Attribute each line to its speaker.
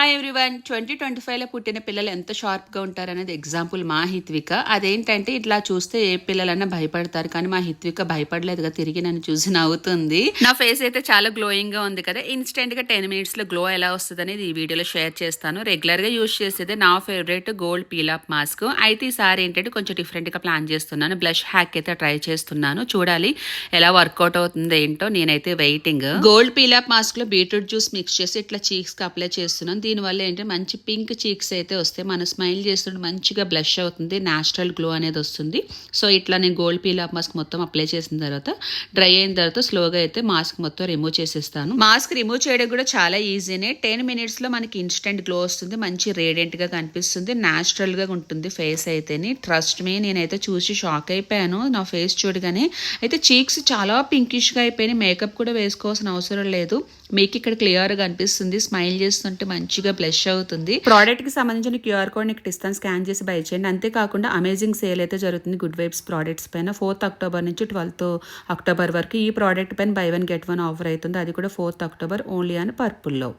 Speaker 1: Hi everyone twenty twenty ఫైవ్లో పుట్టిన పిల్లలు ఎంత షార్ప్గా ఉంటారనేది ఎగ్జాంపుల్ మా హిత్విక. అదేంటంటే ఇట్లా చూస్తే ఏ పిల్లలన్నా భయపడతారు కానీ మా హిత్విక భయపడలేదుగా తిరిగి నన్ను చూసి నవ్వుతుంది. నా ఫేస్ అయితే చాలా గ్లోయింగ్గా ఉంది కదా ఇన్స్టెంట్గా టెన్ మినిట్స్లో గ్లో ఎలా వస్తుంది అనేది ఈ వీడియోలో షేర్ చేస్తాను. రెగ్యులర్గా యూజ్ చేసేది నా favourite gold peel up mask అయితే ఈసారి ఏంటంటే కొంచెం డిఫరెంట్గా ప్లాన్ చేస్తున్నాను బ్లష్ హ్యాక్ అయితే ట్రై చేస్తున్నాను. చూడాలి ఎలా వర్కౌట్ అవుతుంది ఏంటో నేనైతే వెయిటింగ్ గోల్డ్ పీల్ అప్ మాస్క్లో బీట్రూట్ జ్యూస్ మిక్స్ చేసి ఇట్లా చీక్స్కి అప్లై చేస్తున్నాను. దీనివల్ల ఏంటంటే మంచి పింక్ చీక్స్ అయితే వస్తాయి. మనం స్మైల్ చేస్తుంటే మంచిగా బ్లష్ అవుతుంది. న్యాచురల్ గ్లో అనేది వస్తుంది. సో ఇట్లా నేను గోల్డ్ పీలాప్ మాస్క్ మొత్తం అప్లై చేసిన తర్వాత డ్రై అయిన తర్వాత స్లోగా అయితే మాస్క్ మొత్తం రిమూవ్ చేసేస్తాను. మాస్క్ రిమూవ్ చేయడం కూడా చాలా ఈజీనే. టెన్ మినిట్స్లో మనకి ఇన్స్టెంట్ గ్లో వస్తుంది. మంచి రేడియంట్గా కనిపిస్తుంది. న్యాచురల్గా ఉంటుంది ఫేస్ అయితేని. ట్రస్ట్ మీ నేనైతే చూసి షాక్ అయిపోయాను. నా ఫేస్ చూడగానే. అయితే చీక్స్ చాలా పింకిష్గా అయిపోయినాయి. మేకప్ కూడా వేసుకోవాల్సిన అవసరం లేదు. మీకు ఇక్కడ క్లియర్గా అనిపిస్తుంది. స్మైల్ చేస్తుంటే మంచి మంచిగా బ్లష్ అవుతుంది. ప్రోడక్ట్కి సంబంధించిన క్యూఆర్ కోడ్ ఇక్కడ ఇస్తాను స్కాన్ చేసి బై చేయండి. అంతేకాకుండా అమేజింగ్ సేల్ అయితే జరుగుతుంది గుడ్ వైబ్స్ ప్రోడక్ట్స్ పైన. ఫోర్త్ అక్టోబర్ నుంచి ట్వెల్త్ అక్టోబర్ వరకు ఈ ప్రోడక్ట్ పైన buy one get one offer అవుతుంది. అది కూడా ఫోర్త్ అక్టోబర్ ఓన్లీ అని పర్పుల్లో